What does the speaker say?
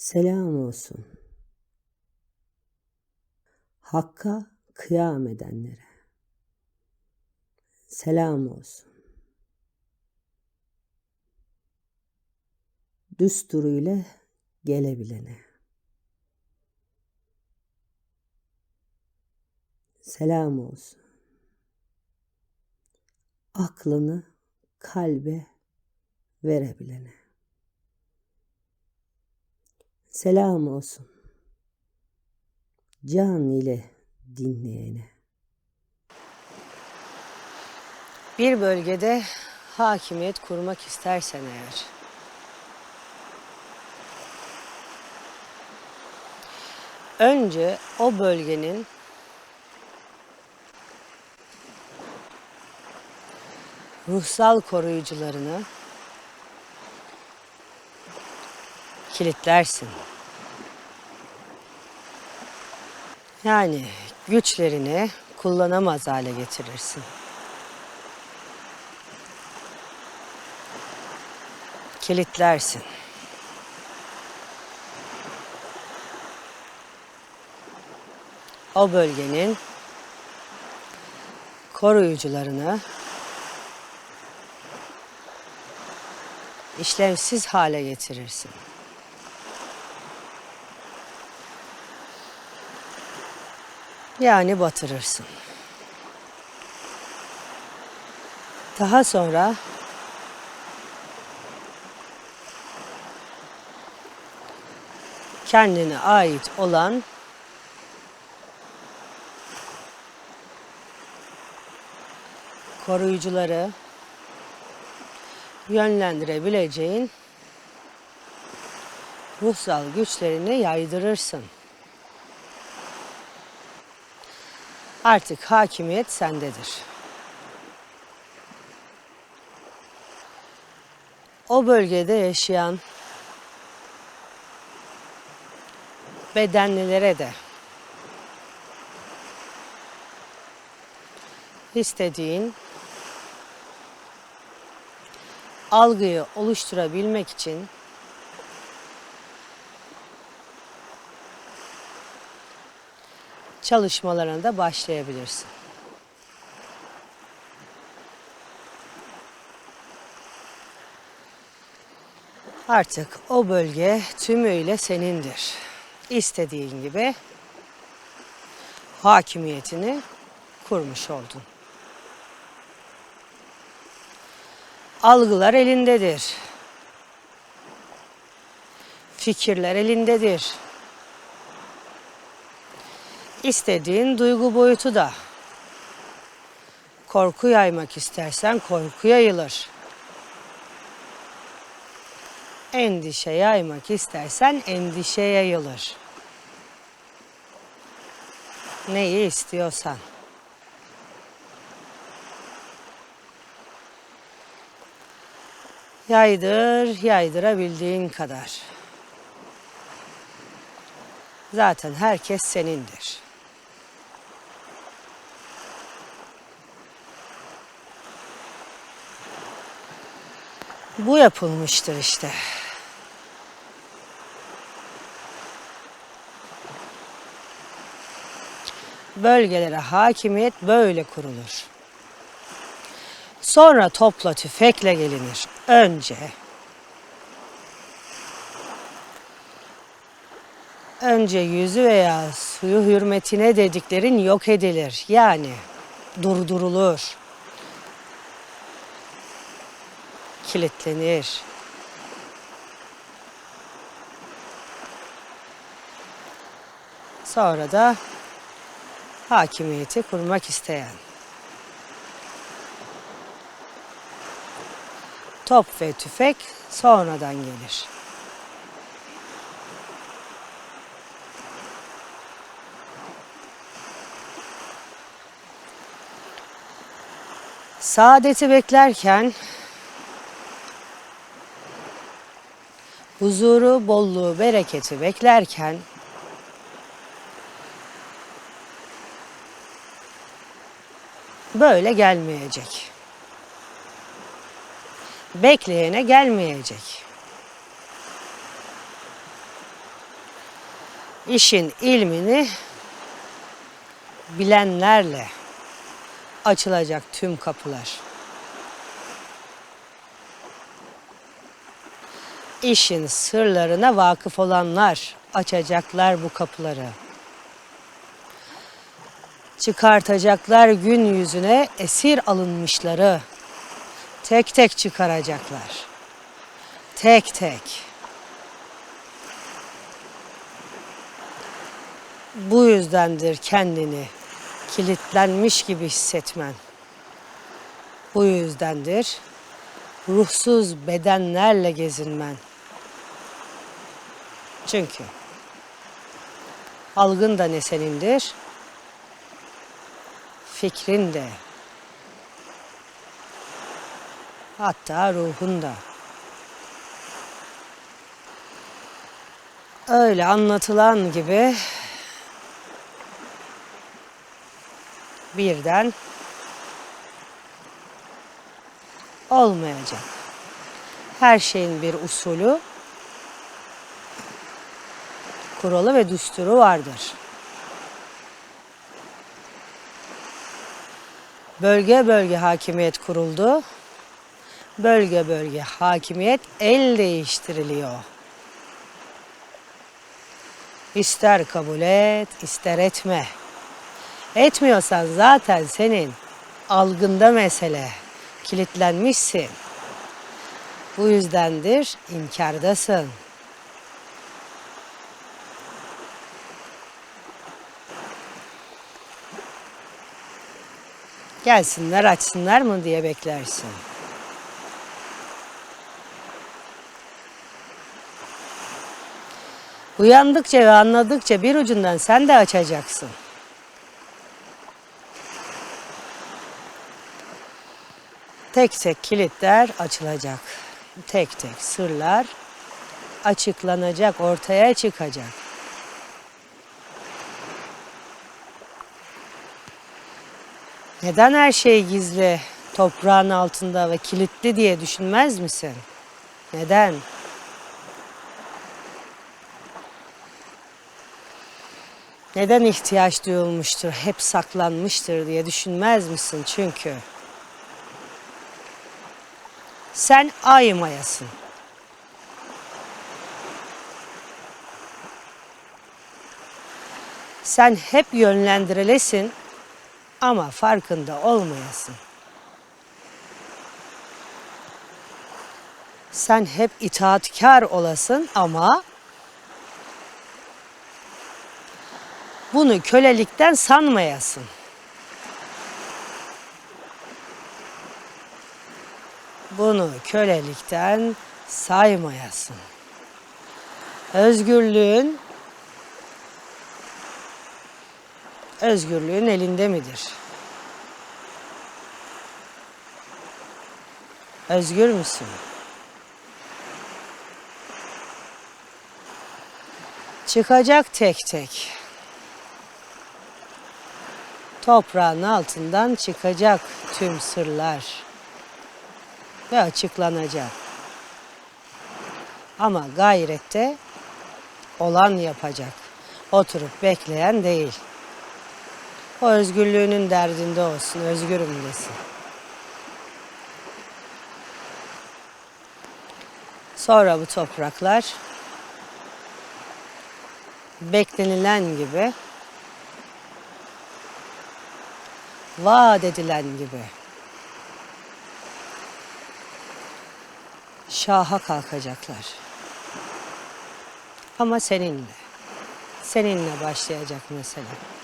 Selam olsun. Hakka kıyam edenlere. Selam olsun. Düsturuyla gelebilene. Selam olsun. Aklını kalbe verebilene. Selam olsun. Can ile dinleyene. Bir bölgede hakimiyet kurmak istersen eğer, önce o bölgenin ruhsal koruyucularını kilitlersin. Yani güçlerini kullanamaz hale getirirsin. Kilitlersin. O bölgenin koruyucularını işlevsiz hale getirirsin. Yani batırırsın. Daha sonra kendine ait olan koruyucuları yönlendirebileceğin ruhsal güçlerini yaydırırsın. Artık hakimiyet sendedir. O bölgede yaşayan bedenlilere de istediğin algıyı oluşturabilmek için çalışmalarına da başlayabilirsin. Artık o bölge tümüyle senindir. İstediğin gibi hakimiyetini kurmuş oldun. Algılar elindedir. Fikirler elindedir. İstediğin duygu boyutu da. Korku yaymak istersen korku yayılır. Endişe yaymak istersen endişe yayılır. Neyi istiyorsan. Yaydır, yaydırabildiğin kadar. Zaten herkes senindir. Bu yapılmıştır işte. Bölgelere hakimiyet böyle kurulur. Sonra topla tüfekle gelinir. Önce önce yüzü veya suyu hürmetine dediklerin yok edilir. Yani durdurulur. Kilitlenir. Sonra da hakimiyeti kurmak isteyen. Top ve tüfek sonradan gelir. Saadeti beklerken huzuru, bolluğu, bereketi beklerken böyle gelmeyecek. Bekleyene gelmeyecek. işin ilmini bilenlerle açılacak tüm kapılar. İşin sırlarına vakıf olanlar açacaklar bu kapıları. Çıkartacaklar gün yüzüne esir alınmışları. Tek tek çıkaracaklar. Tek tek. Bu yüzdendir kendini kilitlenmiş gibi hissetmen. Bu yüzdendir ruhsuz bedenlerle gezinmen. Çünkü algın da ne senindir, fikrin de, hatta ruhun da. Öyle anlatılan gibi birden olmayacak. Her şeyin bir usulü, kuralı ve düsturu vardır. Bölge bölge hakimiyet kuruldu. Bölge bölge hakimiyet el değiştiriliyor. İster kabul et, ister etme. Etmiyorsan zaten senin algında mesele. Kilitlenmişsin. Bu yüzdendir inkardasın. Gelsinler açsınlar mı diye beklersin. Uyandıkça ve anladıkça bir ucundan sen de açacaksın. Tek tek kilitler açılacak. Tek tek sırlar açıklanacak, ortaya çıkacak. Neden her şey gizli, toprağın altında ve kilitli diye düşünmez misin? Neden? Neden ihtiyaç duyulmuştur, hep saklanmıştır diye düşünmez misin? Çünkü sen ay mayasın. Sen hep yönlendirilesin ama farkında olmayasın. Sen hep itaatkar olasın ama bunu kölelikten sanmayasın. Bunu kölelikten saymayasın. Özgürlüğün özgürlüğün elinde midir? Özgür müsün? Çıkacak tek tek. Toprağın altından çıkacak tüm sırlar ve açıklanacak. Ama gayrette olan yapacak. Oturup bekleyen değil. O özgürlüğünün derdinde olsun, özgürüm desin. Sonra bu topraklar beklenilen gibi, vaat edilen gibi şaha kalkacaklar. Ama seninle, seninle başlayacak mesele.